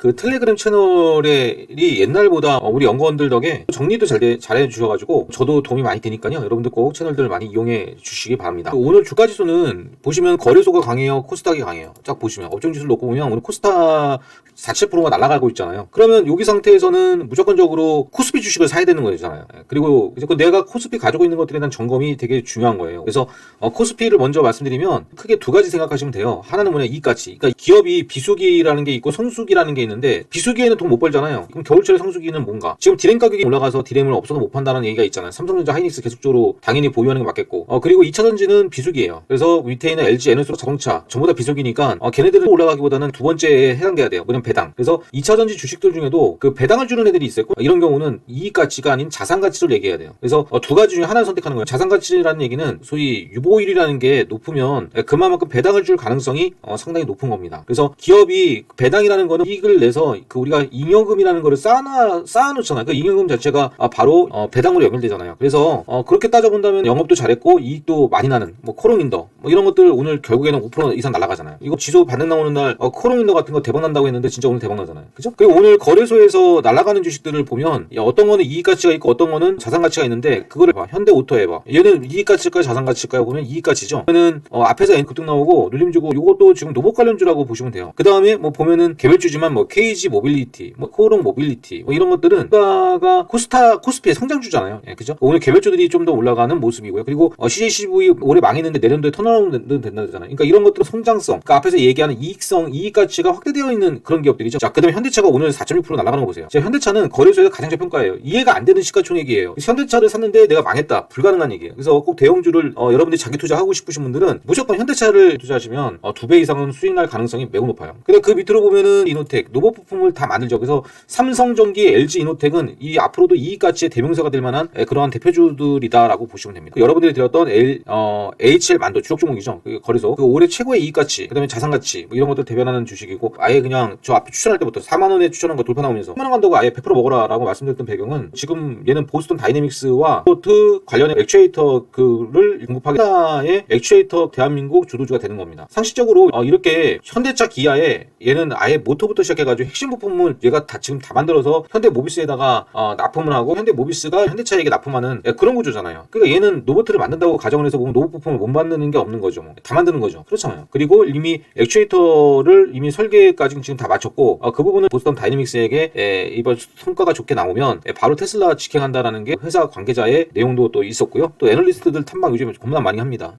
그 텔레그램 채널이 옛날보다 어, 우리 연구원들 덕에 정리도 잘 돼- 잘해 주셔가지고 저도 도움이 많이 되니까요. 여러분들 꼭 채널들 많이 이용해 주시기 바랍니다. 오늘 주가 지수는 보시면 거래소가 강해요, 코스닥이 강해요. 딱 보시면 업종 지수를 놓고 보면 오늘 코스닥 47%가 날아가고 있잖아요. 그러면 여기 상태에서는 무조건적으로 코스피 주식을 사야 되는 거잖아요. 예, 그리고 이제 그 내가 코스피 가지고 있는 것들에 대한 점검이 되게 중요한 거예요. 그래서 어, 코스피를 먼저 말씀드리면 크게 두 가지 생각하시면 돼요. 하나는 뭐냐 이가치. 그러니까 기업이 비수기라는 게 있고 성수기라는 게 있는 데 비수기에는 돈 못 벌잖아요. 그럼 겨울철에 성수기는 뭔가? 지금 디램 가격이 올라가서 디램을 없어도 못 판다는 얘기가 있잖아요. 삼성전자, 하이닉스 계속적으로 당연히 보유하는 게 맞겠고. 어, 그리고 2차 전지는 비수기예요. 그래서 밑에 있는 LG, 에너스 자동차 전부 다 비수기니까 어, 걔네들은 올라가기보다는 두 번째에 해당돼야 돼요. 뭐냐면 배당. 그래서 2차 전지 주식들 중에도 그 배당을 주는 애들이 있어요. 이런 경우는 이익 가치가 아닌 자산 가치를 얘기해야 돼요. 그래서 어, 두 가지 중에 하나를 선택하는 거예요. 자산 가치라는 얘기는 소위 유보율이라는 게 높으면 예, 그만큼 배당을 줄 가능성이 어, 상당히 높은 겁니다. 그래서 기업이 배당이라는 거는 이익을 내서 그 우리가 잉여금이라는 거를 쌓아 쌓아놓잖아요. 그 잉여금 자체가 아, 바로 어, 배당으로 연결되잖아요. 그래서 어, 그렇게 따져본다면 영업도 잘했고 이익도 많이 나는 뭐 코롱인더 뭐 이런 것들 오늘 결국에는 5% 이상 날아가잖아요. 이거 지수 반등 나오는 날 어, 코롱인더 같은 거 대박 난다고 했는데 진짜 오늘 대박 나잖아요. 그죠? 그리고 오늘 거래소에서 날아가는 주식들을 보면 야, 어떤 거는 이익 가치가 있고 어떤 거는 자산 가치가 있는데 그거를 봐. 현대 오토 해봐. 얘는 이익 가치일까요? 자산 가치일까요? 보면 이익 가치죠. 얘는 어, 앞에서 급등 나오고 눌림 주고 이것도 지금 노복 관련주라고 보시면 돼요. 그 다음에 뭐 보면은 개별주지만 뭐 KG 모빌리티, 뭐 코오롱 모빌리티 뭐 이런 것들은 주가가 코스타 코스피의 성장주잖아요. 예, 그죠? 오늘 개별주들이 좀 더 올라가는 모습이고요. 그리고 어, CJCV 올해 망했는데 내년도에 턴어라운드 된다잖아요. 그러니까 이런 것들은 성장성, 그러니까 앞에서 얘기하는 이익성, 이익 가치가 확대되어 있는 그런 기업들이죠. 자, 그다음에 현대차가 오늘 4.6% 날아가는 거 보세요. 자, 현대차는 거래소에서 가장 저평가예요. 이해가 안 되는 시가총액이에요. 현대차를 샀는데 내가 망했다. 불가능한 얘기예요. 그래서 꼭 대형주를 어, 여러분들이 자기 투자하고 싶으신 분들은 무조건 현대차를 투자하시면 어, 두배 이상은 수익 날 가능성이 매우 높아요. 근데 그 밑으로 보면은 이노텍, 노버 부품을 다 만들죠. 그래서 삼성전기, LG 이노텍은 이 앞으로도 이익 가치의 대명사가 될 만한 에, 그러한 대표주들이다라고 보시면 됩니다. 그 여러분들이 들었던 L, 어, HL 만도 주력 종목이죠. 그 거래소. 그 올해 최고의 이익 가치, 그다음에 자산 가치 뭐 이런 것들 대변하는 주식이고 아예 그냥 저 앞에 추천할 때부터 4만 원에 추천한 거 돌파 나오면서 4만 원 간다고 아예 100% 먹어라라고 말씀드렸던 배경은 지금 얘는 보스턴 다이내믹스와 포트 관련의 액추에이터 그를 공급하기에 액추에이터 대한민국 주도주가 되는 겁니다. 상식적으로 어, 이렇게 현대차 기아에 얘는 아예 모터부터 시작해 가지고 핵심 부품을 얘가 다 지금 다 만들어서 현대 모비스에다가 어, 납품을 하고 현대 모비스가 현대차에게 납품하는 예, 그런 구조잖아요. 그러니까 얘는 로봇을 만든다고 가정을 해서 보면 로봇 부품을 못 만드는 게 없는 거죠. 뭐. 다 만드는 거죠. 그렇잖아요. 그리고 이미 액추에이터를 이미 설계까지 지금 다 마쳤고 어, 그 부분을 보스턴 다이내믹스에게 예, 이번 성과가 좋게 나오면 예, 바로 테슬라 직행한다라는 게 회사 관계자의 내용도 또 있었고요. 또 애널리스트들 탐방 요즘에 겁나 많이 합니다.